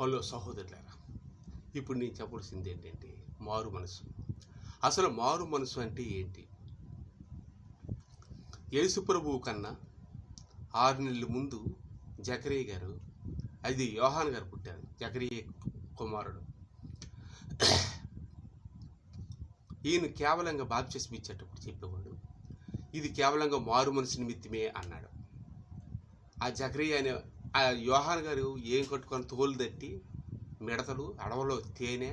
Hello సహోదరులారా ఇప్పుడు నేను చెప్పాల్సింది ఏంటంటే మారు మనసు. అసలు మారు మనసు అంటే ఏంటి? యేసు ప్రభువు కన్నా ఆరు నెలల ముందు జకరియా గారు అది యోహాన్ గారు పుట్టారు జకరియా కుమారుడు. ఈయన కేవలంగా బాప్చేసి ఇచ్చేటప్పుడు చెప్పేవాడు ఇది కేవలంగా మారు మనసు నిమిత్తమే అన్నాడు. ఆ జకరియా అనే ఆ యోహాన్ గారు ఏం కట్టుకొని తోలు తట్టి మిడతలు అడవులో తేనె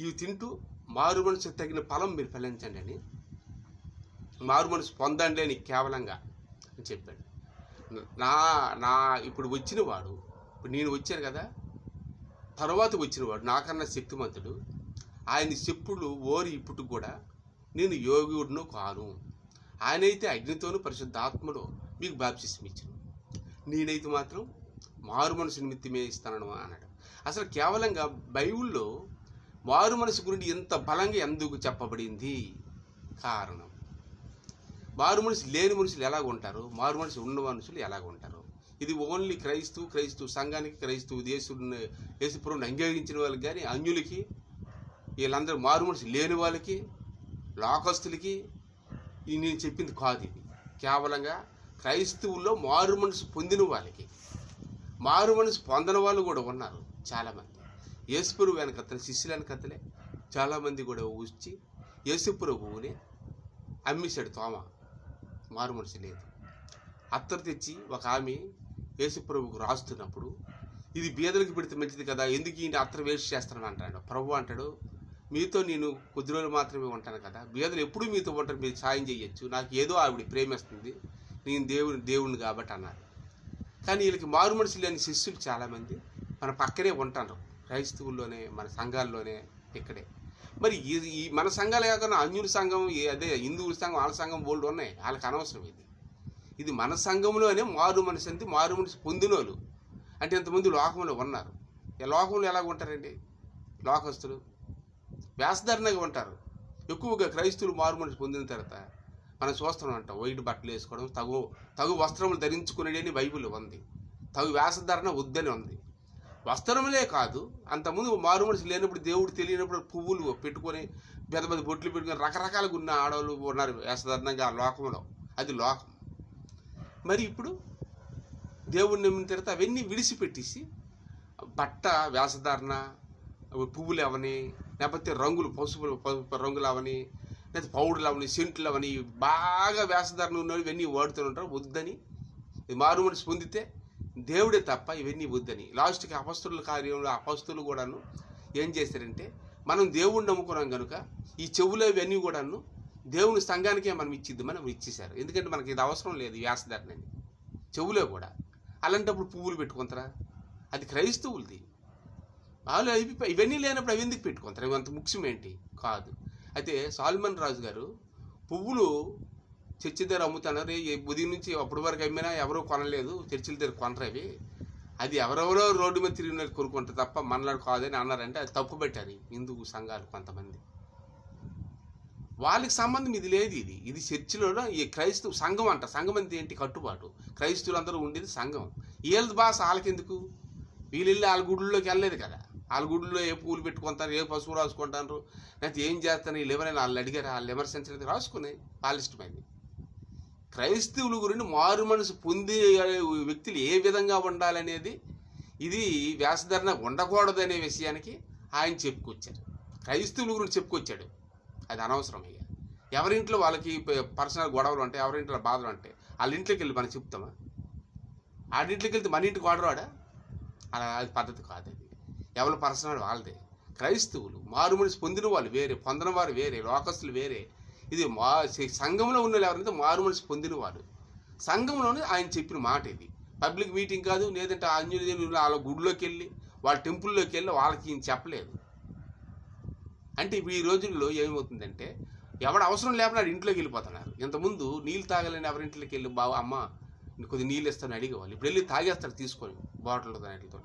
ఇవి తింటూ మారు మనసు తగిన ఫలం మీరు ఫలించండి అని మారు మనసు పొందండి అని కేవలంగా అని చెప్పాడు. నా నా ఇప్పుడు వచ్చిన వాడు ఇప్పుడు నేను వచ్చాను కదా తర్వాత వచ్చినవాడు నాకన్నా శక్తిమంతుడు ఆయన చెప్పులు ఓరి ఇప్పుడు కూడా నేను యోగుడును కాను. ఆయనైతే అగ్నితోనూ పరిశుద్ధాత్మలో మీకు బాప్సిస్మ్ నేనైతే మాత్రం మారు మనసు నిమిత్తమే ఇస్తాను అన్నాడు. అసలు కేవలంగా బైబిల్లో మారు మనసు గురించి ఎంత బలంగా ఎందుకు చెప్పబడింది? కారణం. మారు మనుషులు లేని మనుషులు ఎలాగ ఉంటారు? మారు మనుషులు ఉన్న మనుషులు ఎలాగ ఉంటారు? ఇది ఓన్లీ క్రైస్తవు క్రైస్తవు సంఘానికి క్రైస్తవు దేశుడిని యేసుపురం అంగీకరించిన వాళ్ళకి కానీ అన్యులకి వీళ్ళందరూ మారు మనసు లేని వాళ్ళకి లోకస్తులకి నేను చెప్పింది కాదు ఇది. కేవలంగా క్రైస్తవుల్లో మారు మనసు పొందిన వాళ్ళకి మారు మనసు పొందని వాళ్ళు కూడా ఉన్నారు చాలామంది. యేసుపురు వెనకత్తలే శిష్యుల వెనకతలే చాలామంది కూడా ఊచి యేసుప్రభువుని అమ్మేశాడు తోమ. మారు మనసు లేదు. అత్తరు తెచ్చి ఒక ఆమె యేసుప్రభుకు రాస్తున్నప్పుడు ఇది బీదలకు పెడితే మంచిది కదా ఎందుకు ఈయన అత్తరు వేస్ట్ చేస్తానని అంటాడు. ప్రభు అంటాడు మీతో నేను కొద్ది రోజులు మాత్రమే ఉంటాను కదా బీదలు ఎప్పుడు మీతో ఉంటారు మీరు సాయం చేయొచ్చు నాకు ఏదో ఆవిడ ప్రేమిస్తుంది నేను దేవుని దేవుణ్ణి కాబట్టి అన్నారు. కానీ వీళ్ళకి మారు మనసు లేని శిష్యులు చాలామంది మన పక్కనే ఉంటారు. క్రైస్తవుల్లోనే మన సంఘాల్లోనే ఇక్కడే. మరి ఈ ఈ మన సంఘాలు కాకుండా అన్యుల సంఘం అదే హిందువుల సంఘం వాళ్ళ సంఘం బోల్డ్ ఉన్నాయి. వాళ్ళకి అనవసరం ఇది. ఇది మన సంఘంలోనే మారు మనసు అంటే మారు మనసు పొందినోళ్ళు. అంటే ఇంతమంది లోకంలో ఉన్నారు. ఈ లోకంలో ఎలాగ ఉంటారండి? లోకస్తులు. వ్యాసధరణగా ఉంటారు. ఎక్కువగా క్రైస్తువులు మారు మనసు పొందిన తర్వాత మనం చూస్తున్నాం అంట వైట్ బట్టలు వేసుకోవడం తగు తగు వస్త్రములు ధరించుకునేడని బైబిల్ ఉంది. తగు వేషధారణ వద్దని ఉంది. వస్త్రములే కాదు అంతకుముందు మారు మనిషి లేనప్పుడు దేవుడు తెలియనప్పుడు పువ్వులు పెట్టుకొని పెద్ద పెద్ద బొట్లు పెట్టుకొని రకరకాలుగా ఉన్న ఆడవాళ్ళు ఉన్నారు వేషధారణంగా ఆ లోకంలో. అది లోకం. మరి ఇప్పుడు దేవుడిని నమ్మిన తర్వాత అవన్నీ విడిచిపెట్టేసి బట్ట వేషధారణ పువ్వులు అవని లేకపోతే రంగులు పసుపు పసుపు రంగులు అవని లేకపోతే పౌడర్లు అవని సెంట్లు అవని బాగా వేషధారణ ఉన్నవి ఇవన్నీ వాడుతూ ఉంటారు వద్దని. ఇది మారు పొందితే దేవుడే తప్ప ఇవన్నీ వద్దని. లాస్ట్కి అపస్తుల కార్యంలో అపస్తులు కూడాను ఏం చేశారంటే మనం దేవుణ్ణి నమ్ముకున్నాం కనుక ఈ చెవులు ఇవన్నీ కూడాను దేవుని సంఘానికే మనం ఇచ్చిద్ది మనం ఇచ్చేశారు. ఎందుకంటే మనకి ఇది అవసరం లేదు వ్యాసధారణని వేషధారణని చెవులే కూడా. అలాంటప్పుడు పువ్వులు పెట్టుకుంటారా? అది క్రైస్తవులది. వాళ్ళు ఇవి- ఇవన్నీ లేనప్పుడు అవి ఎందుకు పెట్టుకుంటారు? ఇవంత అంత ముఖ్యం ఏంటి? కాదు. అయితే సాల్మన్ రాజు గారు పువ్వులు చర్చి దగ్గర అమ్ముతున్నారు ఈ ఉదయం నుంచి అప్పటి వరకు అమ్మినా ఎవరూ కొనలేదు చర్చిల దగ్గర కొనరు అవి. అది ఎవరెవరో రోడ్డు మీద తిరిగిన కోరుకుంటారు తప్ప మనలాడు కాదని అన్నారంటే అది తప్పు పెట్టారు హిందూ సంఘాలు కొంతమంది. వాళ్ళకి సంబంధం ఇది లేదు ఇది. ఇది చర్చిలో ఈ క్రైస్తవ సంఘం అంట. సంఘం అంటే ఏంటి? కట్టుబాటు. క్రైస్తవులు అందరూ ఉండేది సంఘం. వీళ్ళది భాష వాళ్ళకెందుకు? వీళ్ళు వెళ్ళి వాళ్ళ గుడిలోకి వెళ్ళలేదు కదా. వాళ్ళ గుడిలో ఏ పూలు పెట్టుకుంటారు ఏ పశువు రాసుకుంటారు? లేకపోతే ఏం చేస్తాను వీళ్ళు ఎవరైనా వాళ్ళు అడిగారు? వాళ్ళు విమర్శించలేదు. రాసుకుని వాళ్ళ ఇష్టమైంది క్రైస్తవుల గురించి మారు మనసు పొందే వ్యక్తులు ఏ విధంగా ఉండాలనేది ఇది వ్యాసధరణ ఉండకూడదు అనే విషయానికి ఆయన చెప్పుకొచ్చారు. క్రైస్తవుల గురించి చెప్పుకొచ్చాడు. అది అనవసరం ఇక. ఎవరింట్లో వాళ్ళకి పర్సనల్ గొడవలు ఉంటాయి ఎవరింట్లో బాధలు ఉంటాయి వాళ్ళ ఇంట్లోకి వెళ్ళి మనం చెప్తామా? ఆడింట్లోకి వెళ్తే మన ఇంటికి వాడరాడా అలా అది పద్ధతి కాదు ఎవరి పర్సనల్ వాళ్ళదే. క్రైస్తవులు మారు పొందిన వాళ్ళు వేరే పొందిన వారు వేరే లోకస్తులు వేరే. ఇది మా సంఘంలో ఉన్న వాళ్ళు ఎవరైతే మారు పొందిన వాడు సంఘంలోనే ఆయన చెప్పిన మాట ఇది. పబ్లిక్ మీటింగ్ కాదు లేదంటే ఆంజనేయులు వాళ్ళ గుడిలోకి వెళ్ళి వాళ్ళ టెంపుల్లోకి వెళ్ళి వాళ్ళకి ఈయన చెప్పలేదు. అంటే ఇప్పుడు ఈ రోజుల్లో ఏమవుతుందంటే ఎవడు అవసరం లేకుండా ఇంట్లోకి వెళ్ళిపోతున్నారు. ఇంతకుముందు నీళ్ళు తాగలేని ఎవరింట్లోకి వెళ్ళి బావ అమ్మ కొద్ది నీళ్ళు ఇస్తాను అడిగేవాళ్ళు. ఇప్పుడు వెళ్ళి తాగేస్తారు తీసుకొని బాటిల్తో దాంట్లతో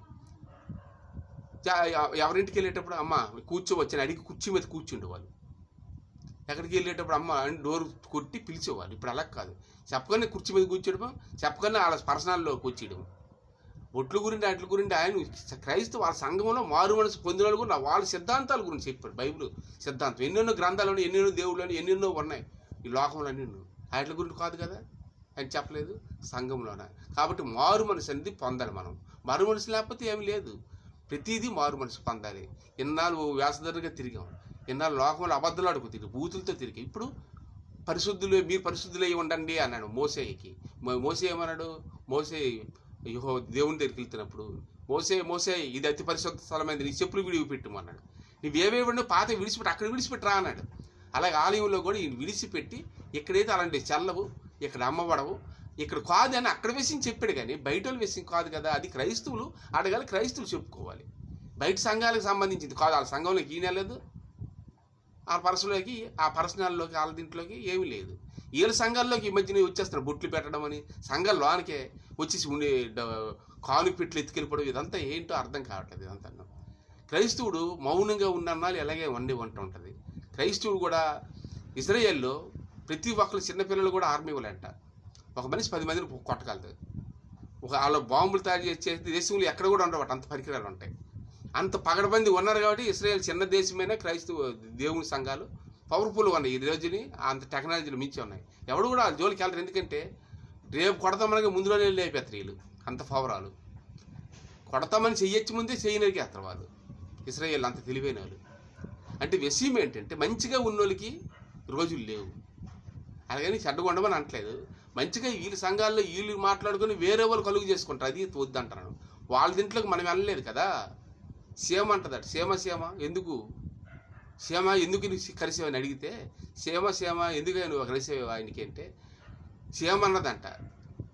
ఎవరింటికి వెళ్ళేటప్పుడు అమ్మ కూర్చోవచ్చని అడిగి కుర్చీ మీద కూర్చుండేవాళ్ళు ఎక్కడికి వెళ్ళేటప్పుడు అమ్మ అని డోర్ కొట్టి పిలిచేవాళ్ళు. ఇప్పుడు అలా కాదు. చెప్పగానే కుర్చీ మీద కూర్చోవడం చెప్పగానే వాళ్ళ పర్సనల్లోకి వచ్చేయడం ఒట్ల గురించి వాటి గురించి ఆయన క్రైస్తవ వాళ్ళ సంఘంలో మారు మనసు పొందిన వాళ్ళు కూడా వాళ్ళ సిద్ధాంతాల గురించి చెప్పారు బైబిల్. సిద్ధాంతం. ఎన్నెన్నో గ్రంథాలు ఎన్నెన్నో దేవుళ్ళు ఎన్నెన్నో ఉన్నాయి. ఈ లోకంలో అన్నెన్నో వాటి గురించి కాదు కదా? అని చెప్పలేదు. సంఘంలోన. కాబట్టి మారు మనసు అనేది పొందాలి మనం. మారు మనసు లేకపోతే ఏమి లేదు. ప్రతిదీ మారు మనసు పొందాలి. ఇన్నాళ్ళు వ్యాసధరగా తిరిగాం. ఇన్నాళ్ళు లోకంలో అబద్ధాలు అడుగు తిరిగి. బూతులతో తిరిగి. ఇప్పుడు పరిశుద్ధులు మీరు పరిశుద్ధులై ఉండండి అన్నాడు మోసేకి. మోసే ఏమన్నాడు? మోసే యుహో దేవుని దగ్గరికి వెళ్తున్నప్పుడు మోసే మోసే ఇది అతి పరిశుద్ధ స్థలమైంది. నీ చెప్పులు విడివి పెట్టమన్నాడు నువ్వేవేవండి పాత విడిచిపెట్టి అక్కడ విడిచిపెట్టరా అన్నాడు. అలాగే ఆలయంలో కూడా విడిచిపెట్టి ఎక్కడైతే అలాంటి చల్లవు ఇక్కడ అమ్మబడవు ఇక్కడ కాదు అని అక్కడ విషయం చెప్పాడు కానీ బయట వాళ్ళ విషయం కాదు కదా అది క్రైస్తవులు అడగాలి క్రైస్తవులు చెప్పుకోవాలి. బయట సంఘాలకు సంబంధించింది కాదు వాళ్ళ సంఘంలోకి ఈయన లేదు ఆ పర్సలోకి ఆ పర్సనల్లోకి వాళ్ళ దీంట్లోకి ఏమీ లేదు. వీళ్ళ సంఘాల్లోకి ఈ మధ్యన వచ్చేస్తారు బొట్లు పెట్టడం అని. సంఘాల్లోనికే వచ్చేసి ఉండే డ- కాను పెట్లు ఎత్తుకెళ్ళిపోవడం ఇదంతా ఏంటో అర్థం కావట్లేదు ఇదంతా. క్రైస్తవుడు మౌనంగా ఉన్నన్నాళ్ళు ఎలాగే వండి వంట ఉంటుంది. క్రైస్తవుడు కూడా ఇజ్రాయెల్లో ప్రతి ఒక్కరు చిన్నపిల్లలు కూడా ఆర్మీ వాళ్ళంట. ఒక మనిషి పది మందిని కొట్టగలదు. ఒక వాళ్ళ బాంబులు తయారు చేసే దేశంలో ఎక్కడ కూడా ఉండవు అంత పరికరాలు ఉంటాయి. అంత పగడబంది ఉన్నారు కాబట్టి ఇస్రాయల్ చిన్న దేశమైన క్రైస్తవ దేవుని సంఘాలు పవర్ఫుల్ ఉన్నాయి. ఈ రోజుని అంత టెక్నాలజీలు మించి ఉన్నాయి. ఎవడు కూడా ఆ జోలికి వెళ్ళరు. ఎందుకంటే రేపు కొడతామనగా ముందులోనే లేపేస్తారు వీళ్ళు. అంత పవరాలు. కొడతామని చెయ్యొచ్చు ముందే చేయనరికేస్తారు వాళ్ళు. ఇస్రాయేల్ అంత తెలివైన వాళ్ళు. అంటే విషయం ఏంటంటే మంచిగా ఉన్నోళ్ళకి రోజులు లేవు. అలాగని చెడ్డగా ఉండమని అనట్లేదు. మంచిగా వీళ్ళ సంఘాల్లో వీళ్ళు మాట్లాడుకొని వేరే వాళ్ళు కలుగు చేసుకుంటారు. అది వద్దంటాను వాళ్ళ దీంట్లోకి మనం వెళ్ళలేదు కదా. సేమ అంటుందట. సేమ సేమ ఎందుకు? సేమ ఎందుకు నువ్వు కలిసేవని అడిగితే సేమ సేమ ఎందుకు నువ్వు కలిసేవా ఆయనకి అంటే సేమ అన్నదంట.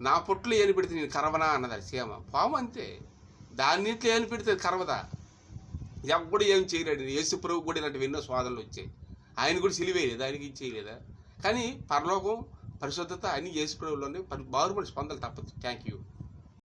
నా పొట్లు ఏని పెడితే నేను కరవనా అన్నదట సేమ పాము అంతే. దాని నీటిలో ఏని పెడితే కరవదా? ఎప్పుడు ఏం చేయలేడు. యేసు ప్రభు కూడా ఇలాంటివి ఎన్నో స్వాదనలు వచ్చాయి. ఆయన కూడా సిలివేయలేదు. ఆయనకి చేయలేదా? కానీ పరలోకం పరిశుద్ధత అన్ని యేసు ప్రభులోనే పరి బారు తప్పదు. Thank you